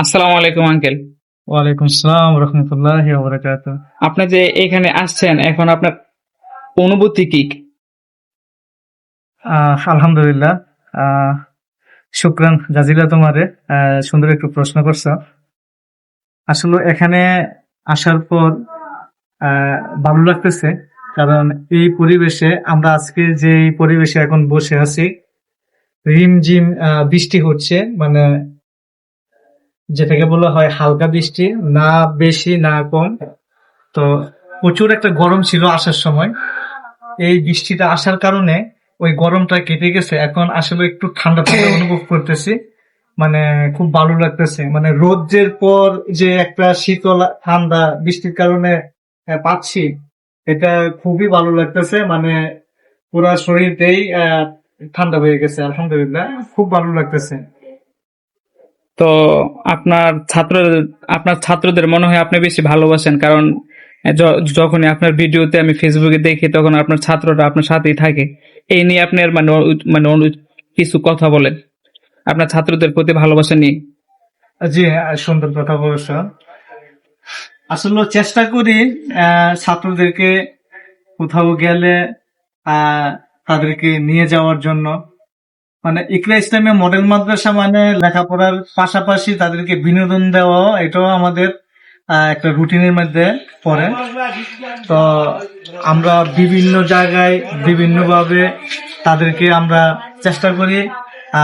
আসসালামু আলাইকুম আঙ্কেল। ওয়ালাইকুম আসসালাম রহমতুল্লাহ আপনি যে এখানে আসছেন এখন আপনার অনুভূতি কি? আলহামদুলিল্লাহ। শুক্রান জাজিলা তোমারে সুন্দর একটু প্রশ্ন করছ। আসলে এখানে আসার পর ভালো লাগতেছে কারণ এই পরিবেশে আমরা আজকে যে এই পরিবেশে এখন বসে আছি রিমঝিম আহ, বৃষ্টি হচ্ছে মানে যেটাকে বলা হয় হালকা বৃষ্টি, না বেশি, না কম। তো প্রচুর একটা গরম ছিল আসার সময়। এই বৃষ্টিটা আসার কারণে ওই গরমটা কেটে গেছে। এখন আসলে একটু ঠান্ডা ঠান্ডা অনুভব করতেছি। মানে খুব ভালো লাগতেছে। মানে রোদের পর যে একটা শীতল, ঠান্ডা বৃষ্টির কারণে পাচ্ছি, এটা খুবই ভালো লাগতেছে। মানে পুরা শরীরতেই ঠান্ডা হয়ে গেছে, আলহামদুলিল্লাহ। খুব ভালো লাগতেছে। তো আপনার ছাত্র আপনার ছাত্রদের মনে হয় আপনি বেশি ভালোবাসেন? কারণ যখনই আপনার ভিডিওতে আমি ফেসবুকে দেখি তখন আপনার ছাত্ররা আপনার সাথেই থাকে। এই নিয়ে আপনার মানে মানে কিছু কথা বলেন। আপনার ছাত্রদের প্রতি ভালোবাসা নিয়ে। জি হ্যাঁ, সুন্দর কথা বলেছ আসলে চেষ্টা করি ছাত্রদেরকে কোথাও গেলে তাদেরকে নিয়ে যাওয়ার জন্য। মানে ইকরা ইসলামী মডেল মাদ্রাসা মানে লেখাপড়ার পাশাপাশি তাদেরকে বিনোদন দেওয়া এটাও আমাদের একটা রুটিনের মধ্যে পড়ে। তো আমরা বিভিন্ন জায়গায় বিভিন্নভাবে তাদেরকে আমরা চেষ্টা করি আহ,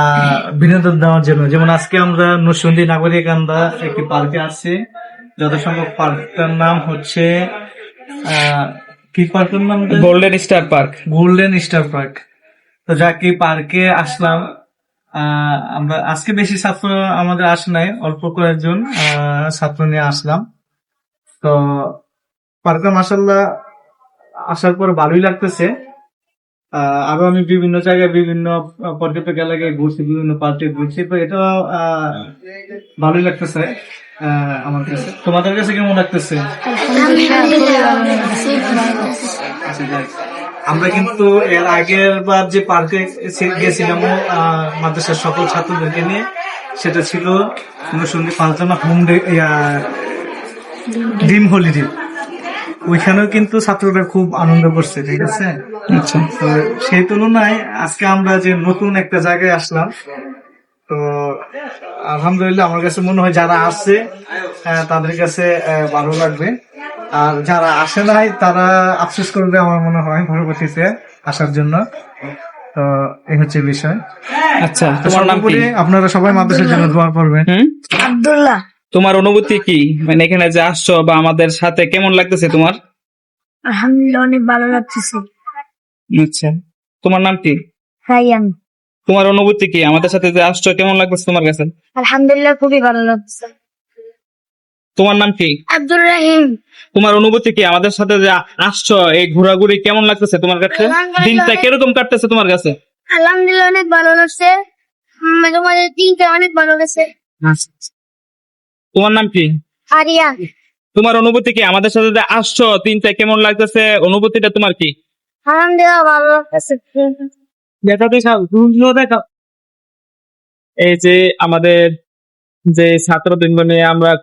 বিনোদন দেওয়ার জন্য। যেমন আজকে আমরা নরসিংদী নাগরিক আমরা একটি পার্কে আসছি যথাসম্ভব পার্কটার নাম হচ্ছে আহ, কি পার্কের নাম? Golden star park golden star park তো যাকে পার্কে আসলাম আমরা আজকে বেশি ছাত্র আমাদের আসে নাই অল্প কয়েকজন ছাত্র নিয়ে আসলাম। তো পার্কে মাসাল্লাহ আসার পর ভালোই লাগতেছে। আরও আমি বিভিন্ন জায়গায় বিভিন্ন পর্যটক এলাকায় ঘুরছি বিভিন্ন পার্কে ঘুরছি তো এটা ভালোই লাগতেছে আমার কাছে। তোমাদের কাছে কেমন লাগতেছে। আমরা কিন্তু এর আগের বার যে পার্কে গেছিলাম মাদ্রাসার সকল ছাত্রদেরকে নিয়ে সেটা ছিল সুন্দর পাঁচজনা হোম ডিম হলিডে ওইখানেও কিন্তু ছাত্ররা খুব আনন্দ করছে ঠিক আছে? আচ্ছা। তো সেই তুলনায় আজকে আমরা যে নতুন একটা জায়গায় আসলাম তো আলহামদুলিল্লাহ আমার কাছে মনে হয় যারা আসছে তাদের কাছে ভালো লাগবে। আর যারা আসে নাই তারা আফসোস করবে আমার মনে হয় পরবর্তীতে আসার জন্য। তো এই হচ্ছে বিষয়। আচ্ছা তোমার নাম কি? আপনারা সবাই মাদ্রাসার জন্য দোয়া করবেন। আব্দুল্লাহ। তোমার অনুভূতি কি? মানে এখানে যে আসছো বা আমাদের সাথে কেমন লাগতেছে তোমার? আলহামদুলিল্লাহ অনেক ভালো লাগতেছে। আচ্ছা তোমার নাম কি? রায়ান তোমার অনুভূতি কি? আমাদের সাথে যে আসছো কেমন লাগতেছে তোমার কাছে? আলহামদুলিল্লাহ খুবই ভালো লাগছে। তোমার নাম কি? আব্দুর রাহিম। তোমার অনুভূতি কি? আমাদের সাথে যে আসছো এই ঘোরাঘুরি কেমন লাগতেছে তোমার কাছে। দিনটা কীরকম কাটতেছে তোমার কাছে? আলহামদুলিল্লাহ অনেক ভালো লাগছে। মাঝে তিনটা অনেক ভালো লাগছে তোমার নাম কি? আরিয়া। তোমার অনুভূতি কি? আমাদের সাথে যে আসছো তিনটা কেমন লাগতেছে? অনুভূতিটা তোমার কি? আলহামদুলিল্লাহ ভালো লাগতেছে। এই যে আমাদের যে ছাত্রবৃন্দ নিয়ে আমরা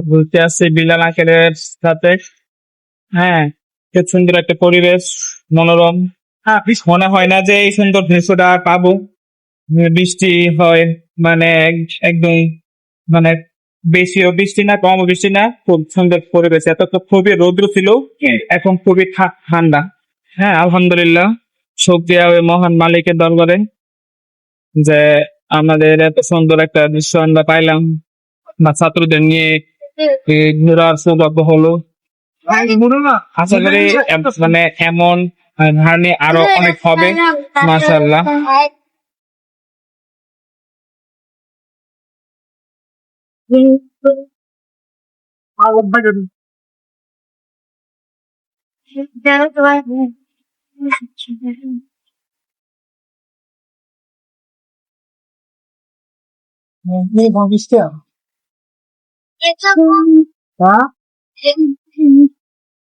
ঘুরতে আসছি বিলাল আঙ্কেলের সাথে। হ্যাঁ খুব সুন্দর একটা পরিবেশ মনোরম। হ্যাঁ মনে হয় না যে এই সুন্দর দৃশ্যটা পাবো। বৃষ্টি হয় মানে এক- একদম মানে বেশিও বৃষ্টি না কম বৃষ্টি না খুব সুন্দর পরিবেশ। এত তো খুবই রৌদ্র ছিল এখন খুবই ঠান্ডা। হ্যাঁ আলহামদুলিল্লাহ। শুক্রিয়া ওই মহান মালিকের দরবারে যে আমাদের এত সুন্দর একটা দৃশ্য আমরা পাইলাম। বা ছাত্রদের নিয়ে ঘোরার সৌভাগ্য হলো। আশা করি মানে এমন ধারণী আরও অনেক হবে। 你忙什么？啊？